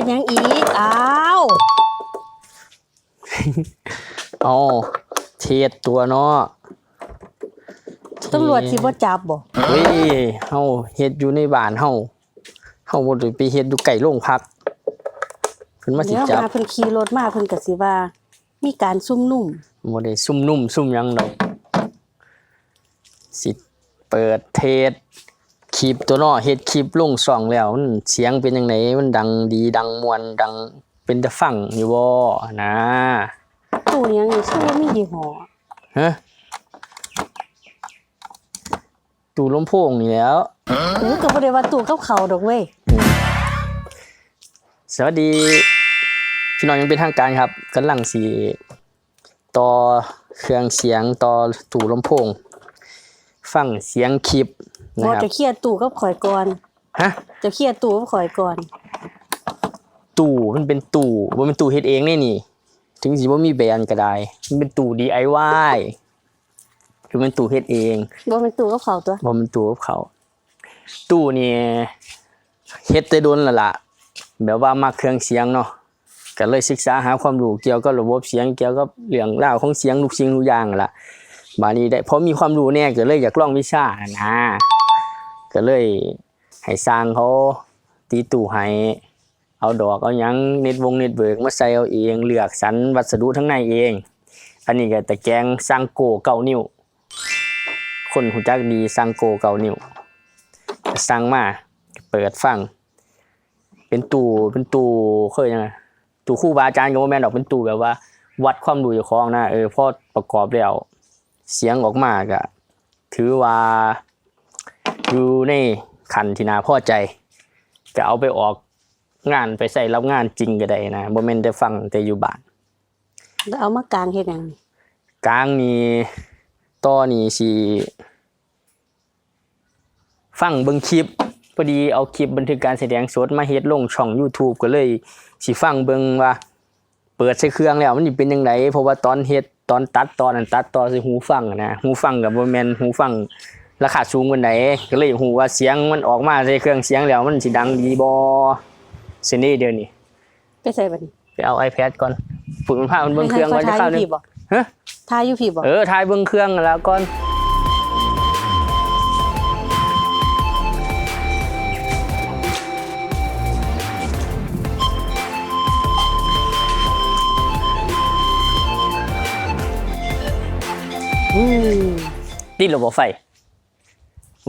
ฮ็ดหยังอีกอ้าวอ๋อเทศตัวเนาะตำรวจสิบ่จับบ่เฮ้ยเฮาเฮ็ดอยู่ในบ้านเฮาเฮาบ่ได้ไปเฮ็ดอยู่ไกลโรงพักเพิ่นมาสิเดี๋ยวจับมาเพิ่นขี่รถมาเพิ่นก็สิว่า มีการซุ่มนุ่มบ่ได้ซุ่มนุ่มซุ่มหยังดอกสิเปิดเทศค ลิปตัวเนาะเฮ็ดคลิปลงช่องแล้วมันเสียงเป็นจังไดมันดังดีดังมวนดังเป็นตะฟังอยู่บ่นะตู้หยังนี่ชื่อว่ามียี่ห้อฮะตู้ลำโพงนี่แหล้วเออก็บ่ได้ว่าตู้กับเขาวดอกเว้ยสวัสดีพี่น้องยังเป็นทางการครับกำลังสีต่อเครื่องเสียงต่อตู้ลำโพง ฟังเสียงคลิปนะ บ่ครับจะเคลียร์ตู้กับข่อยก่อนฮะจะเคลียร์ตู้กับข่อยก่อน ตู้มันเป็นตู้ว่าเป็นตู้เฮ็ดเองนี่นี่ ถึงสิว่ามีแบรนด์ก็ได้มันเป็นตู้ DIY คือเป็นตู้เฮ็ดเองบ่เป็นตู้กับเขาวตัวบ่มันตู้กับเขา ตู้นี่เฮ็ดแต่โดนและล่ะแบบว่ามักเครื่องเสียงเนาะก็เลยศึกษาหาความรู้เกี่ยวกับระบบเสียงเกี่ยวกับเรื่องราวของเสียงทุกสิ่งทุกอย่างนั่นล่ะบาดนี้ได้พอมีความรู้แน่ก็เลยอยากลองวิชาน่ะนะ ก็เลยให้สร้างเขาตีตู้ให้เอาดอกเอาหยังเน็ตวงเน็ตเบิร์กมาใส่เอาเองเลือกสรรวัสดุทั้งในเอง อันนี้ก็ตะแกรงสร้างโกเก้านิ้ว คนหูจักดีสร้างโกเก้านิ้วก็สั่งมาเปิดฟังเป็นตู้เป็นตู้เคยยังไงตู้คู่บาอาจารย์ก็บ่แม่ดอกเป็นตู้แบบว่า วัดความรู้เจ้าของนะเออพอประกอบแล้วเสียงออกมาก็ถือว่า อยู่ในขันที่น่าพอใจ ก็เอาไปออกงานไปใส่รับงานจริงก็ได้นะบ่แม่นแต่ฟังแต่อยู่บ้านแล้วเอามากางเฮ็ดหยังนี่กลางนี่ต่อนี่สิฟังเบิ่งคลิปพอดีเอาคลิปบันทึกการแสดงสดมาเฮ็ดลงช่อง YouTube ก็เลยสิฟังเบิ่งว่า เปิดใส่เครื่องแล้วมันสิเป็นจังไดเพราะว่าตอนเฮ็ดตอนตัดตอนนั้นตัดต่อใส่หูฟังอะนะหูฟังก็บ่แม่นหูฟัง ราคาสูงปานใดก็เลยฮู้ว่าเสียงมันออกมาใส่เครื่องเสียงแล้วมันสิดังดีบ่ซินี่เดี๋ยวนี้ไปใส่บัดนี้ไปเอา iPad ก่อนฝึกมันพามันเบิ่งเครื่องให้ก่อนจะขาเข้าทายนึอยู่งพี่บ่ฮะทายอยู่พี่บ่เออถ่ายเบิ่งเครื่องแล้วก่อนอืมติดระบบไฟ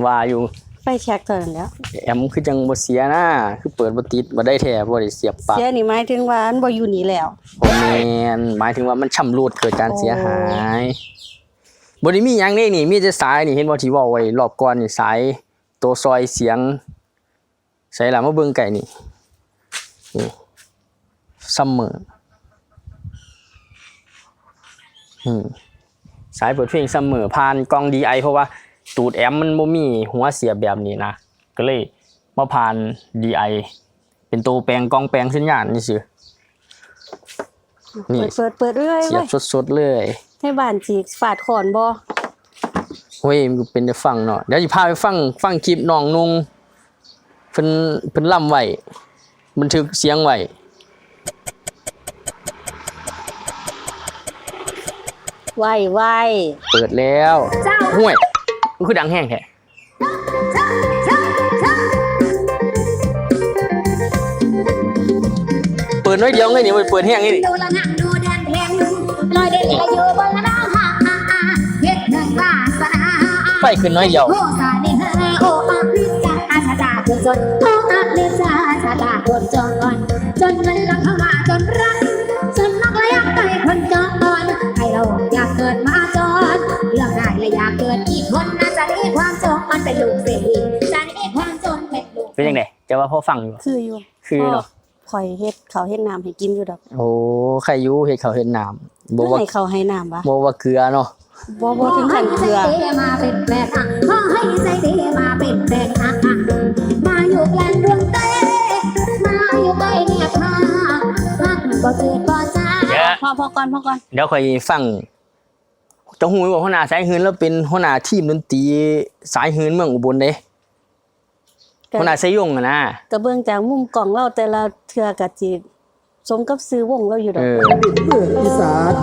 ว่าอยู่ไฟแช็กเท่านั้นแหล้วแอมคือจังบ่เสียนะคือเปิดบ่ติดบ่ได้แท้บ่ได้เสียบปลั๊กเสียนี่หมายถึงว่าอันบ่อยู่นี่แล้ว บ่แม่นหมายถึงว่ามันชำรุดเกิดการเสียหายบ่ได้มีหยังเด้นี่ มีแต่สายนี่เห็นบ่ที่เว้าไว้รอบก่อนนี่สายตัวซอยเสียงใส่ล่ะมาเบิ่งไก่นี่นี่ซัมเมอร์อืมสายเปิดเพลงเสมอผ่านกล้อง DI เพราะว่า ตูดแอมมันบ่มีหัวเสียบแบบนี้นะก็เลยมาผ่าน DI เป็นตัวแปลงกล้องแปลงสัญญาณนี่สิ นี่ เปิดเปิดเปิดเรื่อยเสียเว้บยสดๆเลยให้บ้านสิฝาดขอนบ่เฮ้ยมันก็เป็นได้ฟังเนาะเดี๋ยวสิพาไปฟังฟังคลิปน้องนุงเพิ่นเพิ่นล่ำไว้บันทึกเสียงไว้ไวไวเปิดแล้วห่วย มันคือดังแห้งแท้เปิดน้อยเดียวไงนี่มันเปิดแห้งไงนี่ดูละนังดูแดนแดงลอยเด่นละอยู่บนละน้องฮ่าฮ่าฮ่าเฮ็ดเงินวาสนาไฟขึ้นน้อยเดียวโอ้สานี่ฮะโอ้อาลิจาอาชาดาคนจนโอ้อาลิจาชาดาคนจนจนเงินลังเข้ามาจนรัก และอยากเกิดอีกคนน่าจะได้ความจนมันเป็นลูกเศรษฐีจะได้ความจนเป็นลูกเป็นยังไงจะว่าพอฟังอยู่ คืออยู่คือเนาะข่อยเฮ็ดข้าวเฮ็ดน้ำให้กินอยู่ดอก โอ้ใครอยูเฮ็ดข้าวเฮ็ดน้ำบ่บ่ว่าให้ข้าวให้น้ำบ่บ่ว่าเกลือเนาะบ่บ่ถึงขั้นเกลือขให้ใจดีมาเป็นแฟนอะขอให้ใจดีมาเป็นแฟนอะมาอยู่แกลนดวงเต้มาอยู่ใกล้เนี่ยพาฮักบ่จืดบ่จ้าเดี๋ยวพอพอก่อนพอก่อนเดี๋ยวค่อยฟังเจะหูยว่าหัวหน้าสายหืนแล้วเป็นหัวหน้าทีมดนตรีสายหืนเมืองอุบลเด้ก็คนอาใช้ยงอะนะก็เบิ่งจากมุมกล้องเราแต่ละเทื่อก็สิสมกับซื้อวงเราอยู่ดเออกอติดเมืองอีสาน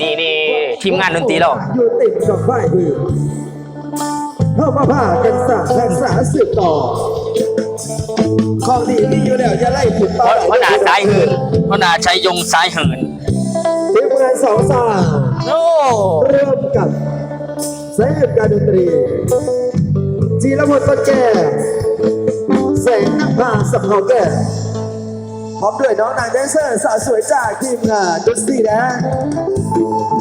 นี่นี่ทีมงานดนตรีเราอยู่ติดกับฝ่ายอื่นเข้ามาพากันสร้างรักษาสืบต่อของดีมีอยู่แล้วอย่าไล่ผิดเพต่อราะเพราะหนาสายหืนเพราะหนาใช้ยงสายหืนทีมงานสองสาว โอ้เริ่มกับสายการดนตรี จีรพลต้นแก่แสงนภาสับเขาแก่พร้อมด้วยน้องนางแดนเซอร์สาวสวยจากทีมงานดนตรีนะ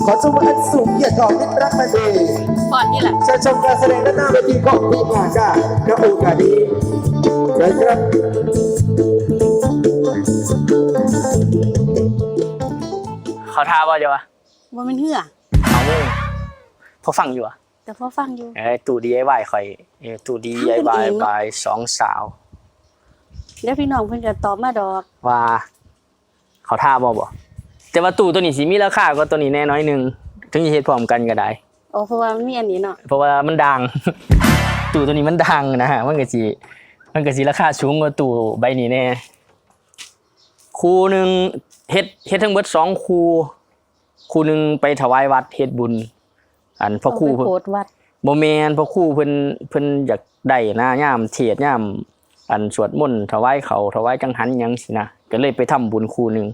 ขอชมอันสูงเกียรติของมิตรรักมันดีก่อนนี่แหละเชิญชมการแสดงด้านหน้าเวทีของทีมงานจ้าณโอกาสนี้เชิญครับเขาท่าว่าเดี๋ยววะ บ่แม่นเหือเอาพอฟังอยู่อะแต่พอฟังอยู่เอ้ยตู่ DIY ข่อยเอ้ยตู่ DIY ทำกันเองเนอะบายสองสาวเดี๋ยวพี่น้องเพิ่นก็ตอบมาดอกว่า เขาท่าบ่บ่แต่ว่าตู่ตัวนี้สิมีราคากว่าตัวนี้แน่น้อยหนึงถึงจะเฮ็ดพร้อมกันก็ได้โอ้เพราะว่ามันมีอันนี้เนาะเพราะว่ามันดัง ตู่ตัวนี้มันดังนะฮะมันก็สิมันก็สิราคาสูงกว่าตู่ใบนี้แน่คู่หนึ่งเฮ็ดเฮ็ดทั้งเบิดสองคู่ คู่หนึ่งไปถวายวัดเฮ็ดบุญ อันพ่อครูเอาไปเพิ่น โพสต์วัด บ่แม่นพ่อครูเพิ่นเพิ่นอยากได้นะยามเทศน์ยามอันสวดมนต์ถวายเขาวถวายจังหันหยังสินะก็เลยไปทำบุญคู่หนึง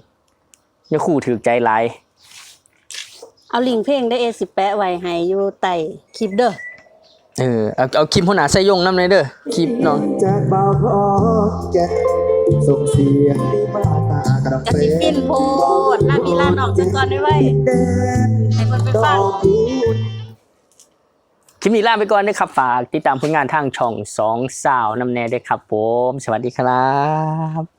เนี่ยครูถือใจหลายเอาลิงก์เพลงได้เอสิแปะไว้ให้อยู่ใต้คลิปเด้อ เออเอาเอาคลิปหัวหน้าใส่ยงนำเลยเด้อคลิปเนาะจากบ่าวพอแกะ ส่งเสียงดีมาตากระกะสิปินโพดลามีลาน้องจังก่อนได้ไว้แดนให้คนไปดฟัอง กคูณ คลิปนี้ลาไปก่อนนะครับฝากติดตามผลงานทางช่องสองสาวนำแน่ด้วยครับผม สวัสดีครับ